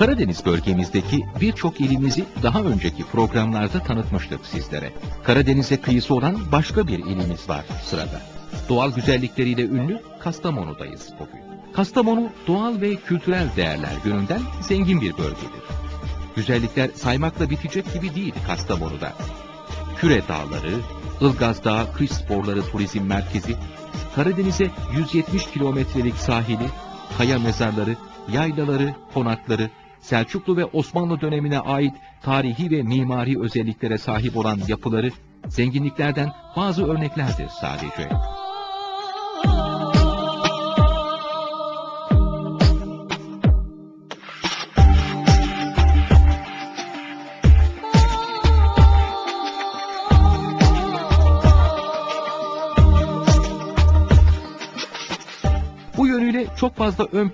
Karadeniz bölgemizdeki birçok ilimizi daha önceki programlarda tanıtmıştık sizlere. Karadeniz'e kıyısı olan başka bir ilimiz var sırada. Doğal güzellikleriyle ünlü Kastamonu'dayız bugün. Kastamonu doğal ve kültürel değerler yönünden zengin bir bölgedir. Güzellikler saymakla bitecek gibi değil Kastamonu'da. Küre Dağları, Ilgaz Dağı Kış Sporları Turizm Merkezi, Karadeniz'e 170 kilometrelik sahili, kaya mezarları, yaylaları, konakları, Selçuklu ve Osmanlı dönemine ait tarihi ve mimari özelliklere sahip olan yapıları, zenginliklerden bazı örneklerdir sadece.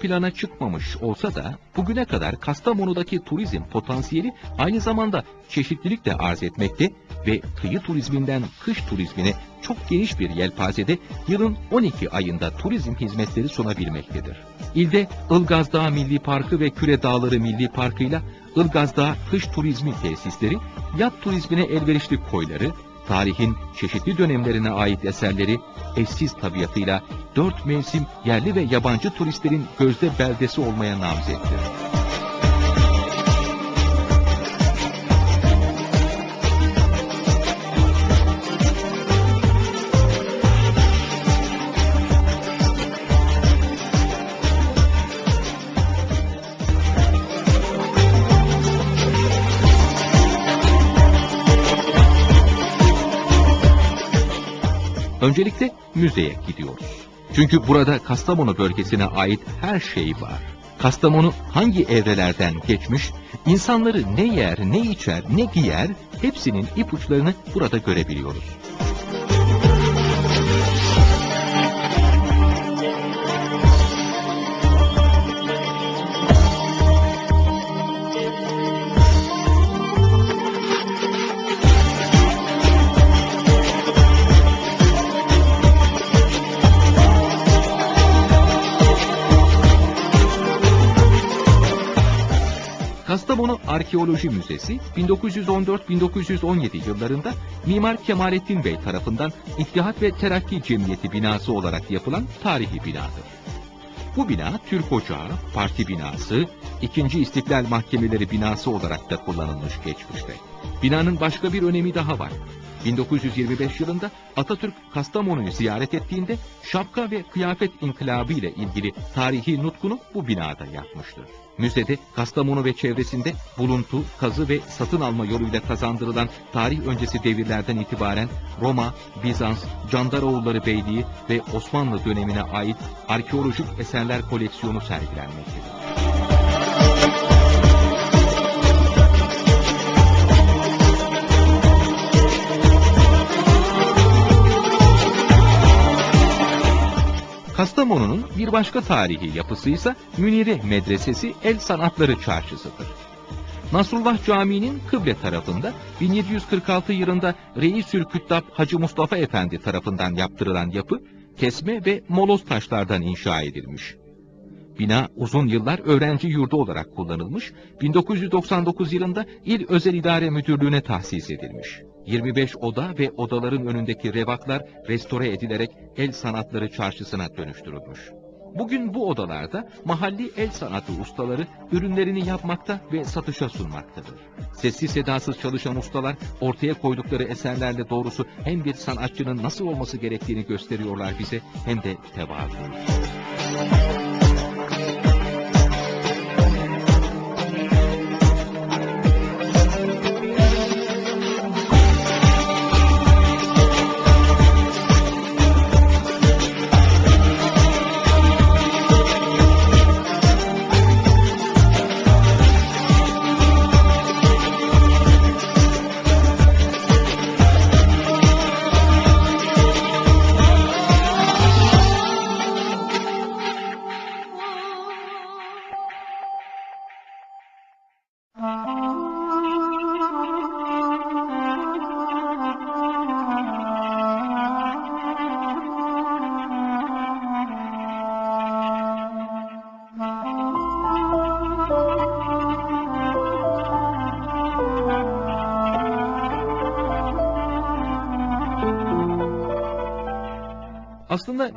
Plana çıkmamış olsa da bugüne kadar Kastamonu'daki turizm potansiyeli aynı zamanda çeşitlilik de arz etmekte ve kıyı turizminden kış turizmine çok geniş bir yelpazede yılın 12 ayında turizm hizmetleri sunabilmektedir. İlde Ilgaz Dağı Milli Parkı ve Küre Dağları Milli Parkı ile Ilgaz Dağı Kış Turizmi tesisleri, yat turizmine elverişli koyları, tarihin çeşitli dönemlerine ait eserleri, eşsiz tabiatıyla dört mevsim yerli ve yabancı turistlerin gözde beldesi olmaya namzettir. Öncelikle müzeye gidiyoruz. Çünkü burada Kastamonu bölgesine ait her şey var. Kastamonu hangi evrelerden geçmiş, insanları ne yer, ne içer, ne giyer, hepsinin ipuçlarını burada görebiliyoruz. Kastamonu Arkeoloji Müzesi 1914-1917 yıllarında Mimar Kemalettin Bey tarafından İttihat ve Terakki Cemiyeti binası olarak yapılan tarihi binadır. Bu bina Türk Ocağı, parti binası, 2. İstiklal Mahkemeleri binası olarak da kullanılmış geçmişte. Binanın başka bir önemi daha var. 1925 yılında Atatürk Kastamonu'yu ziyaret ettiğinde şapka ve kıyafet inkılabı ile ilgili tarihi nutkunu bu binada yapmıştır. Müzede Kastamonu ve çevresinde buluntu, kazı ve satın alma yoluyla kazandırılan tarih öncesi devirlerden itibaren Roma, Bizans, Candaroğulları Beyliği ve Osmanlı dönemine ait arkeolojik eserler koleksiyonu sergilenmektedir. Kastamonu'nun bir başka tarihi yapısı ise Münire Medresesi El Sanatları Çarşısıdır. Nasrullah Camii'nin kıble tarafında 1746 yılında Reisül Küttab Hacı Mustafa Efendi tarafından yaptırılan yapı, kesme ve moloz taşlardan inşa edilmiş. Bina uzun yıllar öğrenci yurdu olarak kullanılmış, 1999 yılında İl Özel İdare Müdürlüğü'ne tahsis edilmiş. 25 oda ve odaların önündeki revaklar restore edilerek el sanatları çarşısına dönüştürülmüş. Bugün bu odalarda mahalli el sanatı ustaları ürünlerini yapmakta ve satışa sunmaktadır. Sessiz sedasız çalışan ustalar ortaya koydukları eserlerle doğrusu hem bir sanatçının nasıl olması gerektiğini gösteriyorlar bize hem de tevazu.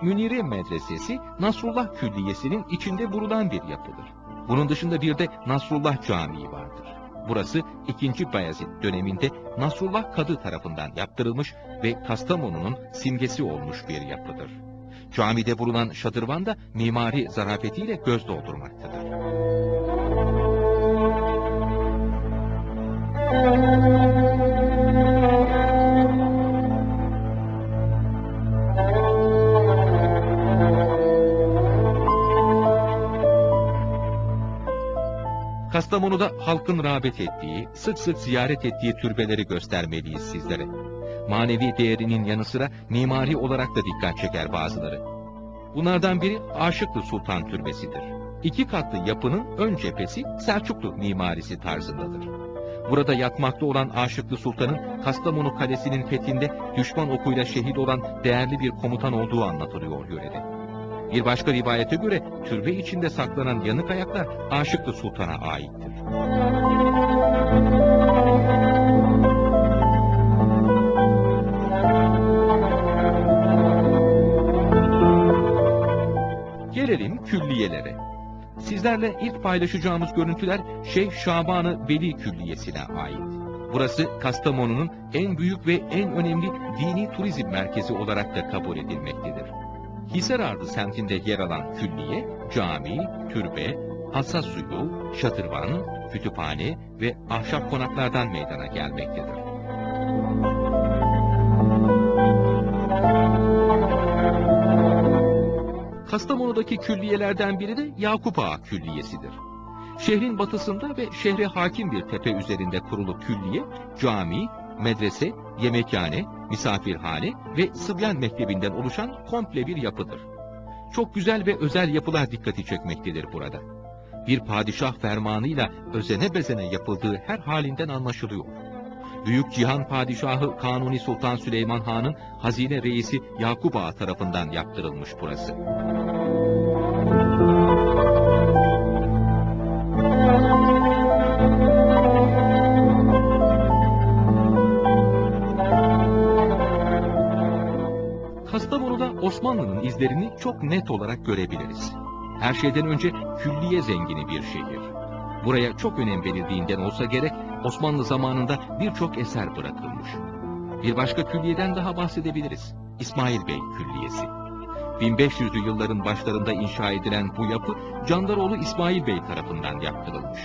Münire Medresesi Nasrullah Külliyesi'nin içinde bulunan bir yapıdır. Bunun dışında bir de Nasrullah Camii vardır. Burası 2. Bayezid döneminde Nasrullah Kadı tarafından yaptırılmış ve Kastamonu'nun simgesi olmuş bir yapıdır. Camide bulunan şadırvan da mimari zarafetiyle göz doldurmaktadır. Kastamonu'da halkın rağbet ettiği, sık sık ziyaret ettiği türbeleri göstermeliyiz sizlere. Manevi değerinin yanı sıra mimari olarak da dikkat çeker bazıları. Bunlardan biri Aşıklı Sultan Türbesi'dir. İki katlı yapının ön cephesi Selçuklu mimarisi tarzındadır. Burada yatmakta olan Aşıklı Sultan'ın Kastamonu Kalesi'nin fethinde düşman okuyla şehit olan değerli bir komutan olduğu anlatılıyor yörede. Bir başka rivayete göre türbe içinde saklanan yanık ayaklar Aşıklı Sultan'a aittir. Gelelim külliyelere. Sizlerle ilk paylaşacağımız görüntüler Şeyh Şabanı Veli Külliyesi'ne ait. Burası Kastamonu'nun en büyük ve en önemli dini turizm merkezi olarak da kabul edilmektedir. Hisarardı semtinde yer alan külliye, cami, türbe, hassas suyu, şatırvan, kütüphane ve ahşap konaklardan meydana gelmektedir. Kastamonu'daki külliyelerden biri de Yakup Ağa Külliyesi'dir. Şehrin batısında ve şehre hakim bir tepe üzerinde kurulu külliye, cami, medrese, yemekhane, misafirhane ve Sıbyan Mektebi'nden oluşan komple bir yapıdır. Çok güzel ve özel yapılar dikkati çekmektedir burada. Bir padişah fermanıyla özene bezene yapıldığı her halinden anlaşılıyor. Büyük Cihan Padişahı Kanuni Sultan Süleyman Han'ın hazine reisi Yakup Ağa tarafından yaptırılmış burası. Osmanlı'nın izlerini çok net olarak görebiliriz. Her şeyden önce külliye zengini bir şehir. Buraya çok önem verildiğinden olsa gerek Osmanlı zamanında birçok eser bırakılmış. Bir başka külliyeden daha bahsedebiliriz. İsmail Bey Külliyesi. 1500'lü yılların başlarında inşa edilen bu yapı Candaroğlu İsmail Bey tarafından yaptırılmış.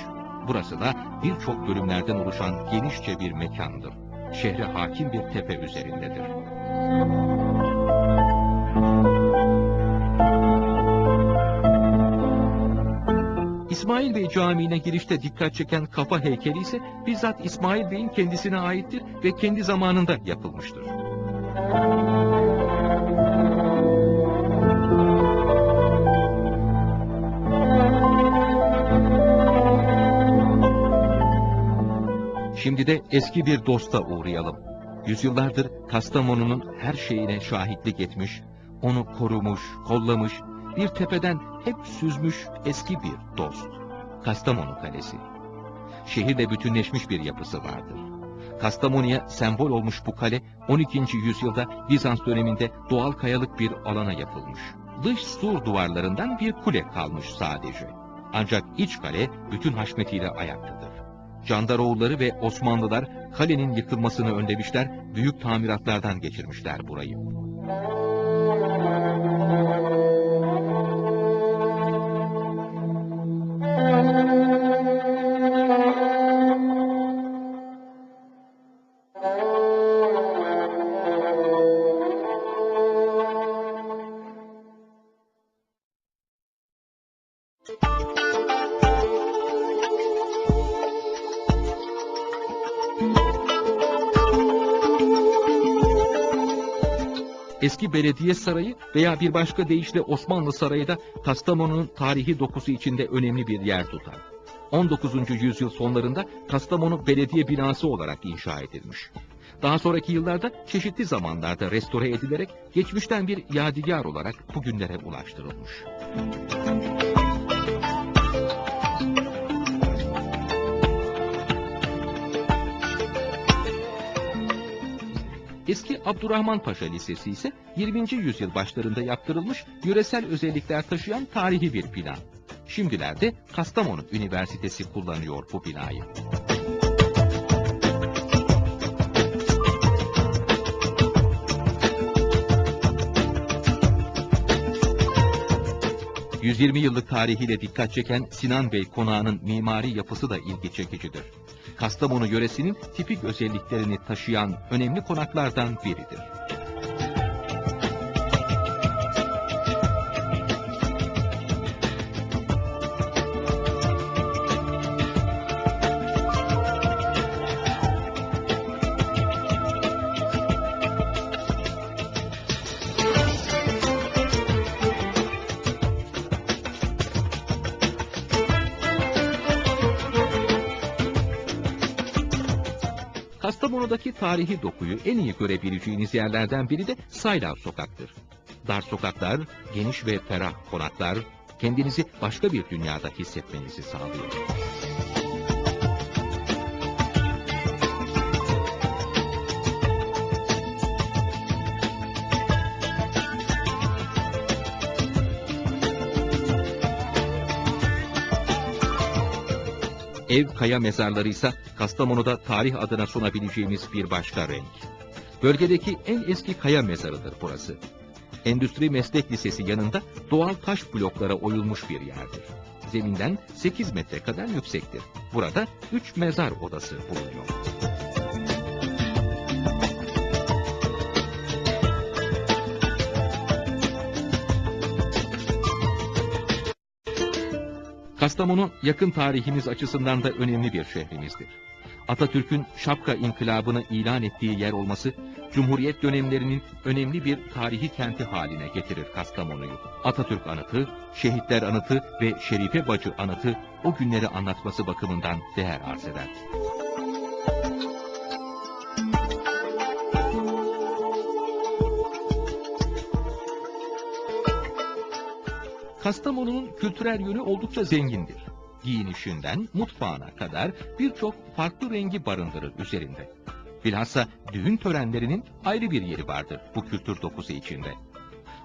Burası da birçok bölümlerden oluşan genişçe bir mekandır. Şehre hakim bir tepe üzerindedir. İsmail Bey Camii'ne girişte dikkat çeken kafa heykeli ise bizzat İsmail Bey'in kendisine aittir ve kendi zamanında yapılmıştır. Şimdi de eski bir dosta uğrayalım. Yüzyıllardır Kastamonu'nun her şeyine şahitlik etmiş, onu korumuş, kollamış, bir tepeden hep süzmüş eski bir dost. Kastamonu Kalesi. Şehirle bütünleşmiş bir yapısı vardır. Kastamonu'ya sembol olmuş bu kale 12. yüzyılda Bizans döneminde doğal kayalık bir alana yapılmış. Dış sur duvarlarından bir kule kalmış sadece. Ancak iç kale bütün haşmetiyle ayaktadır. Candaroğulları ve Osmanlılar kalenin yıkılmasını önlemişler, büyük tamiratlardan geçirmişler burayı. Thank you. Eski belediye sarayı veya bir başka deyişle Osmanlı Sarayı da Kastamonu'nun tarihi dokusu içinde önemli bir yer tutar. 19. yüzyıl sonlarında Kastamonu belediye binası olarak inşa edilmiş. Daha sonraki yıllarda çeşitli zamanlarda restore edilerek geçmişten bir yadigar olarak bugünlere ulaştırılmış. Eski Abdurrahman Paşa Lisesi ise 20. yüzyıl başlarında yaptırılmış yöresel özellikler taşıyan tarihi bir bina. Şimdilerde Kastamonu Üniversitesi kullanıyor bu binayı. ...120 yıllık tarihiyle dikkat çeken Sinan Bey konağının mimari yapısı da ilgi çekicidir. Kastamonu yöresinin tipik özelliklerini taşıyan önemli konaklardan biridir. Tarihi dokuyu en iyi görebileceğiniz yerlerden biri de Saylav Sokak'tır. Dar sokaklar, geniş ve ferah konaklar, kendinizi başka bir dünyada hissetmenizi sağlıyor. Ev kaya mezarları ise Kastamonu'da tarih adına sunabileceğimiz bir başka renk. Bölgedeki en eski kaya mezarıdır burası. Endüstri Meslek Lisesi yanında doğal taş bloklara oyulmuş bir yerdir. Zeminden 8 metre kadar yüksektir. Burada 3 mezar odası bulunuyor. Kastamonu yakın tarihimiz açısından da önemli bir şehrimizdir. Atatürk'ün şapka inkılabını ilan ettiği yer olması, Cumhuriyet dönemlerinin önemli bir tarihi kenti haline getirir Kastamonu'yu. Atatürk anıtı, şehitler anıtı ve Şerife Bacı anıtı o günleri anlatması bakımından değer arz eder. Kastamonu'nun kültürel yönü oldukça zengindir. Giyinişinden mutfağına kadar birçok farklı rengi barındırır üzerinde. Bilhassa düğün törenlerinin ayrı bir yeri vardır bu kültür dokusu içinde.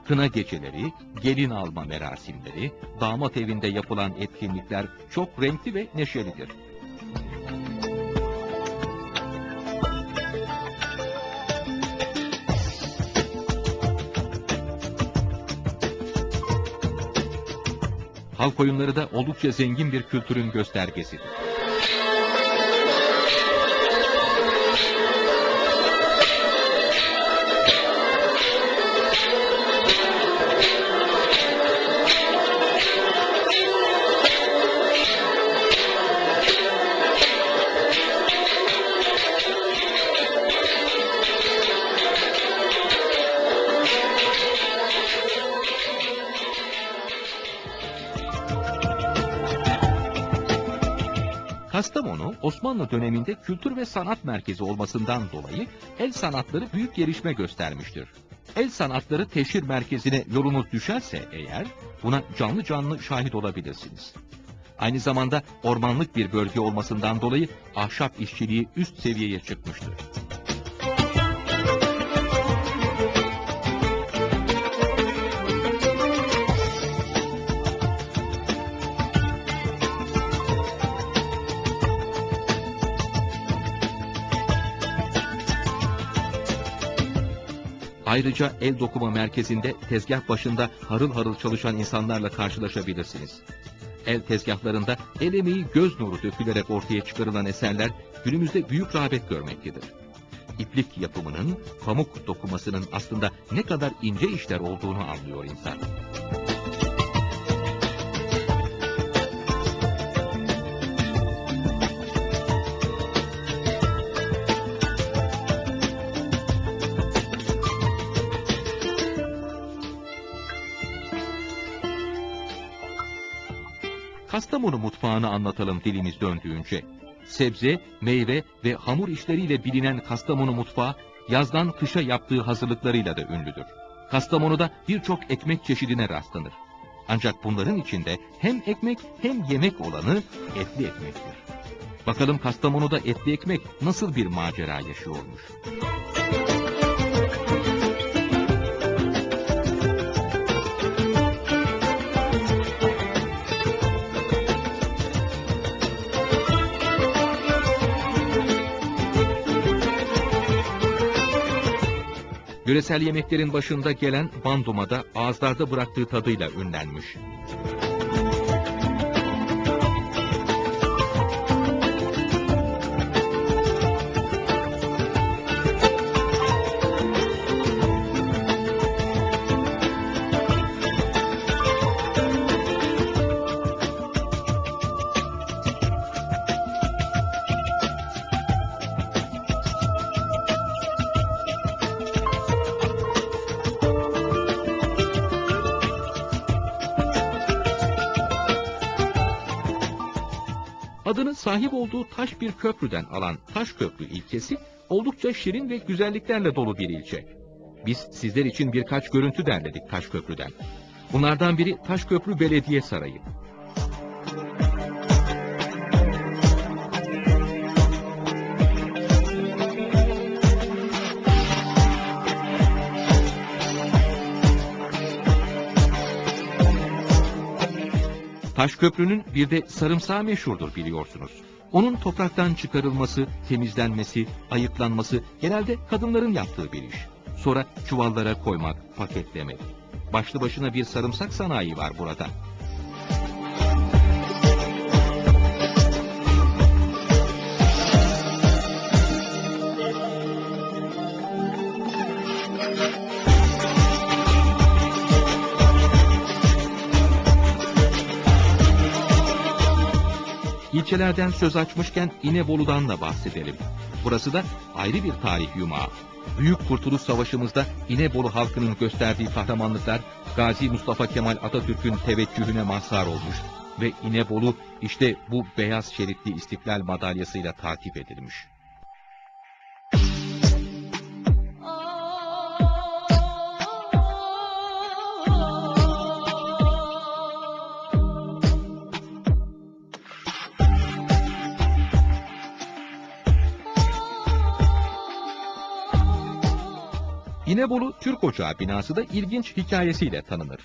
Kına geceleri, gelin alma merasimleri, damat evinde yapılan etkinlikler çok renkli ve neşelidir. Halk oyunları da oldukça zengin bir kültürün göstergesidir. Osmanlı döneminde kültür ve sanat merkezi olmasından dolayı el sanatları büyük gelişme göstermiştir. El sanatları teşhir merkezine yolunuz düşerse eğer, buna canlı canlı şahit olabilirsiniz. Aynı zamanda ormanlık bir bölge olmasından dolayı ahşap işçiliği üst seviyeye çıkmıştır. Ayrıca el dokuma merkezinde tezgah başında harıl harıl çalışan insanlarla karşılaşabilirsiniz. El tezgahlarında el emeği göz nuru dökülerek ortaya çıkarılan eserler günümüzde büyük rağbet görmektedir. İplik yapımının, pamuk dokumasının aslında ne kadar ince işler olduğunu anlıyor insan. Kastamonu mutfağını anlatalım dilimiz döndüğünce. Sebze, meyve ve hamur işleriyle bilinen Kastamonu mutfağı, yazdan kışa yaptığı hazırlıklarıyla da ünlüdür. Kastamonu'da birçok ekmek çeşidine rastlanır. Ancak bunların içinde hem ekmek hem yemek olanı etli ekmektir. Bakalım Kastamonu'da etli ekmek nasıl bir macera yaşıyormuş. Yöresel yemeklerin başında gelen banduma da ağızlarda bıraktığı tadıyla ünlenmiş. Adını sahip olduğu taş bir köprüden alan Taş Köprü ilçesi oldukça şirin ve güzelliklerle dolu bir ilçe. Biz sizler için birkaç görüntü derledik Taş Köprü'den. Bunlardan biri Taş Köprü Belediye Sarayı. Taş köprünün bir de sarımsağı meşhurdur biliyorsunuz. Onun topraktan çıkarılması, temizlenmesi, ayıklanması genelde kadınların yaptığı bir iş. Sonra çuvallara koymak, paketlemek. Başlı başına bir sarımsak sanayi var burada. İlçelerden söz açmışken İnebolu'dan da bahsedelim. Burası da ayrı bir tarih yumağı. Büyük Kurtuluş Savaşı'mızda İnebolu halkının gösterdiği kahramanlıklar Gazi Mustafa Kemal Atatürk'ün teveccühüne mazhar olmuş ve İnebolu işte bu beyaz şeritli istiklal madalyasıyla takip edilmiş. İnebolu Türk Ocağı binası da ilginç hikayesiyle tanınır.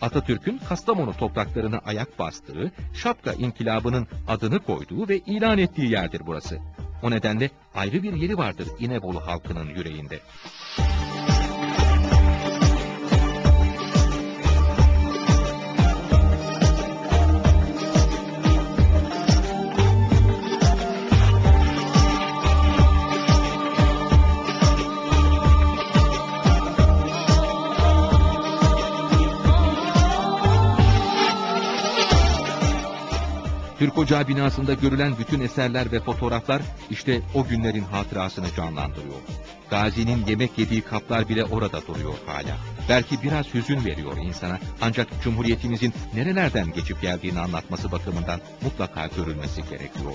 Atatürk'ün Kastamonu topraklarına ayak bastığı, Şapka İnkılabı'nın adını koyduğu ve ilan ettiği yerdir burası. O nedenle ayrı bir yeri vardır İnebolu halkının yüreğinde. Ocağı binasında görülen bütün eserler ve fotoğraflar işte o günlerin hatırasını canlandırıyor. Gazi'nin yemek yediği kaplar bile orada duruyor hala. Belki biraz hüzün veriyor insana ancak Cumhuriyetimizin nerelerden geçip geldiğini anlatması bakımından mutlaka görülmesi gerekiyor.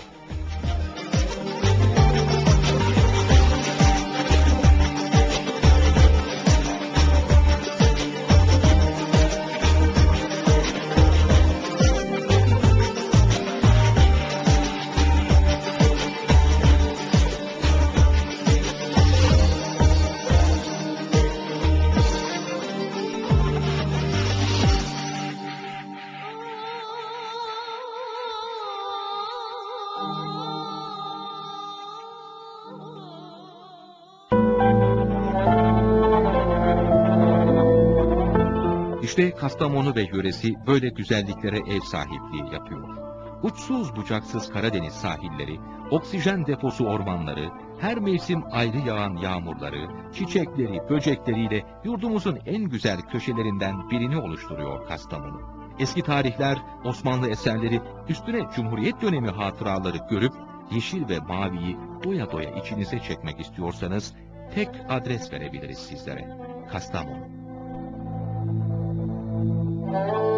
Kastamonu ve yöresi böyle güzelliklere ev sahipliği yapıyor. Uçsuz bucaksız Karadeniz sahilleri, oksijen deposu ormanları, her mevsim ayrı yağan yağmurları, çiçekleri, böcekleriyle yurdumuzun en güzel köşelerinden birini oluşturuyor Kastamonu. Eski tarihler, Osmanlı eserleri, üstüne Cumhuriyet dönemi hatıraları görüp yeşil ve maviyi doya doya içinize çekmek istiyorsanız tek adres verebiliriz sizlere. Kastamonu. Thank you.